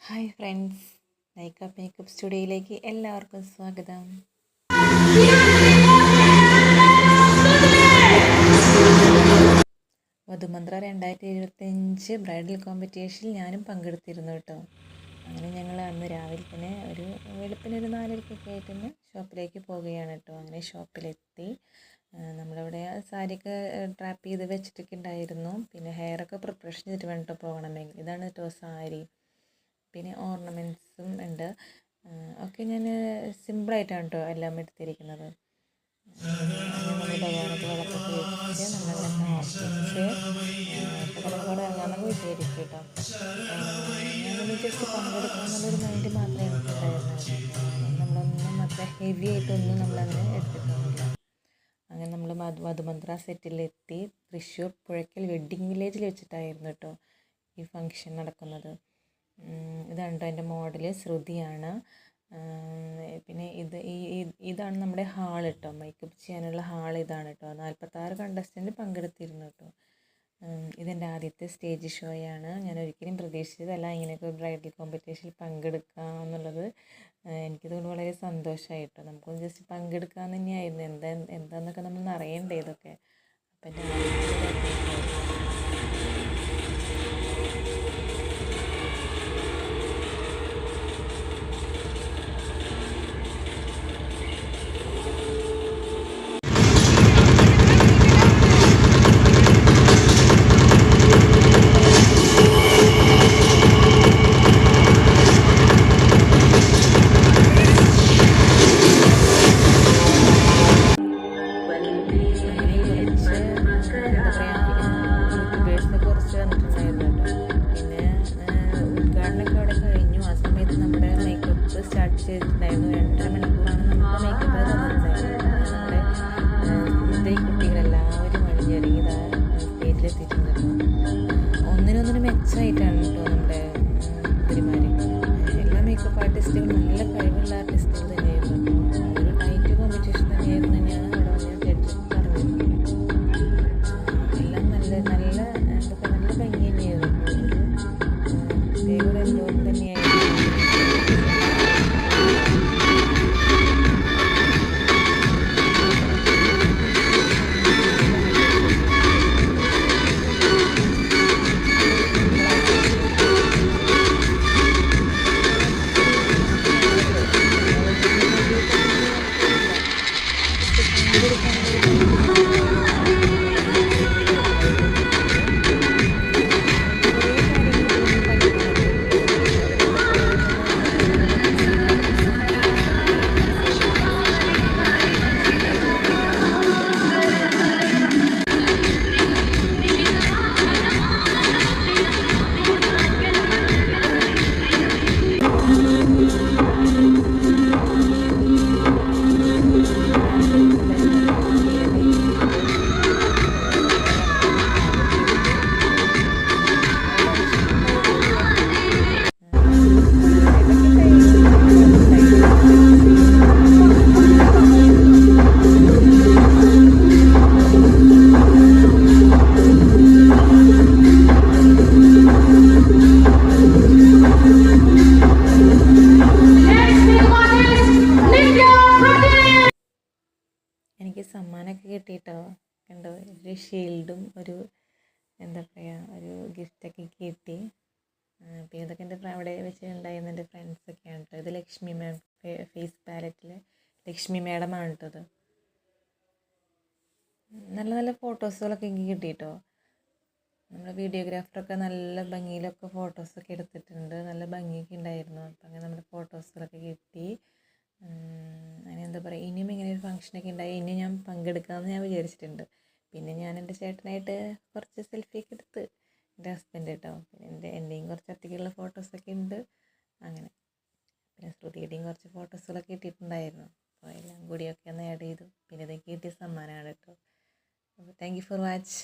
Hi friends. Makeup makeup സ്റ്റുഡിയോയിലേക്ക് എല്ലാവർക്കും സ്വാഗതം. വധുമന്ത്ര രണ്ടായിരത്തി ഇരുപത്തഞ്ച് ബ്രൈഡൽ കോമ്പറ്റീഷനിൽ ഞാനും പങ്കെടുത്തിരുന്നു കേട്ടോ. അങ്ങനെ ഞങ്ങൾ അന്ന് രാവിലെ തന്നെ ഒരു വെളുപ്പിന് ഒരു നാലരക്കൊക്കെ ആയിട്ട് തന്നെ ഷോപ്പിലേക്ക് പോവുകയാണ് കേട്ടോ അങ്ങനെ ഷോപ്പിലെത്തി. നമ്മളിവിടെ സാരിയൊക്കെ ട്രാപ്പ് ചെയ്ത് വെച്ചിട്ടൊക്കെ ഉണ്ടായിരുന്നു പിന്നെ ഹെയറൊക്കെ പ്രിപ്പറേഷൻ ചെയ്തിട്ട് വേണം കേട്ടോ പോകണമെങ്കിൽ. ഇതാണ് കേട്ടോ സാരി. പിന്നെ ഓർണമെന്റ്സും ഉണ്ട്. ഒക്കെ ഞാൻ സിമ്പിളായിട്ടാണ് കേട്ടോ എല്ലാം എടുത്തിരിക്കുന്നത്. മാത്രമേ അങ്ങനെ നമ്മൾ മധു മധുമന്ത്ര സെറ്റിലെത്തി തൃശ്ശൂർ പുഴയ്ക്കൽ വെഡ്ഡിങ് വില്ലേജിൽ വെച്ചിട്ടായിരുന്നു കേട്ടോ ഈ ഫങ്ഷൻ നടക്കുന്നത്. ഇതാണ് കേട്ടോ എന്റെ മോഡൽ ശ്രുതിയാണ്. പിന്നെ ഇത് ഈ ഇതാണ് നമ്മുടെ ഹാൾ കേട്ടോ മേക്കപ്പ് ചെയ്യാനുള്ള ഹാൾ ഇതാണ് കേട്ടോ നാൽപ്പത്താറ് കണ്ടസ്റ്റന്റ് പങ്കെടുത്തിരുന്നു കേട്ടോ ഇതെന്റെ ആദ്യത്തെ സ്റ്റേജ് ഷോയാണ് ഞാൻ ഒരിക്കലും പ്രതീക്ഷിച്ചതല്ല ഇങ്ങനെയൊക്കെ ബ്രൈഡൽ കോമ്പറ്റീഷനിൽ പങ്കെടുക്കാം എന്നുള്ളത്. എനിക്കിതുകൊണ്ട് വളരെ സന്തോഷമായിട്ടോ നമുക്കൊന്ന് ജസ്റ്റ് പങ്കെടുക്കാൻ തന്നെയായിരുന്നു. എന്താ എന്താന്നൊക്കെ നമ്മൾ അറിയണ്ടേ ഇതൊക്കെ. അപ്പം എന്റെ ഷീൽഡും ഒരു എന്താ പറയുക ഒരു ഗിഫ്റ്റൊക്കെ കിട്ടി. പിന്നെ ഇതൊക്കെ എന്റെ അവിടെ വെച്ച് ഉണ്ടായിരുന്ന എന്റെ ഫ്രണ്ട്സൊക്കെയാണ് കേട്ടോ ഇത് ലക്ഷ്മി മാം ഫേസ് പാലറ്റിൽ ലക്ഷ്മി മാഡമാണ് കേട്ടോ ഇത്. നല്ല നല്ല ഫോട്ടോസുകളൊക്കെ എനിക്ക് കിട്ടിയിട്ടോ നമ്മുടെ വീഡിയോഗ്രാഫറൊക്കെ നല്ല ഭംഗിയിലൊക്കെ ഫോട്ടോസൊക്കെ എടുത്തിട്ടുണ്ട്. നല്ല ഭംഗിയൊക്കെ ഉണ്ടായിരുന്നു. അപ്പം അങ്ങനെ നമ്മുടെ ഫോട്ടോസുകളൊക്കെ കിട്ടി. അങ്ങനെ എന്താ പറയുക ഇനിയും ഇങ്ങനെ ഒരു ഫംഗ്ഷനൊക്കെ ഉണ്ടായി ഇനിയും ഞാൻ പങ്കെടുക്കാമെന്ന് ഞാൻ വിചാരിച്ചിട്ടുണ്ട്. പിന്നെ ഞാൻ എന്റെ ചേട്ടനായിട്ട് കുറച്ച് സെൽഫിയൊക്കെ എടുത്ത് എന്റെ ഹസ്ബൻഡ് കേട്ടോ പിന്നെ എന്റെ എന്റെയും കുറച്ച് ഒറ്റയ്ക്കുള്ള ഫോട്ടോസൊക്കെ ഉണ്ട്. അങ്ങനെ. പിന്നെ ശ്രുതിയുടെയും കുറച്ച് ഫോട്ടോസുകളൊക്കെ ഇട്ടിട്ടുണ്ടായിരുന്നു. അപ്പോൾ എല്ലാം കൂടിയൊക്കെ ഒന്ന് ആഡ് ചെയ്തു. പിന്നെ ഇതൊക്കെ കിട്ടിയ സമ്മാനമാണ് കേട്ടോ അപ്പോൾ താങ്ക് യു ഫോർ വാച്ച്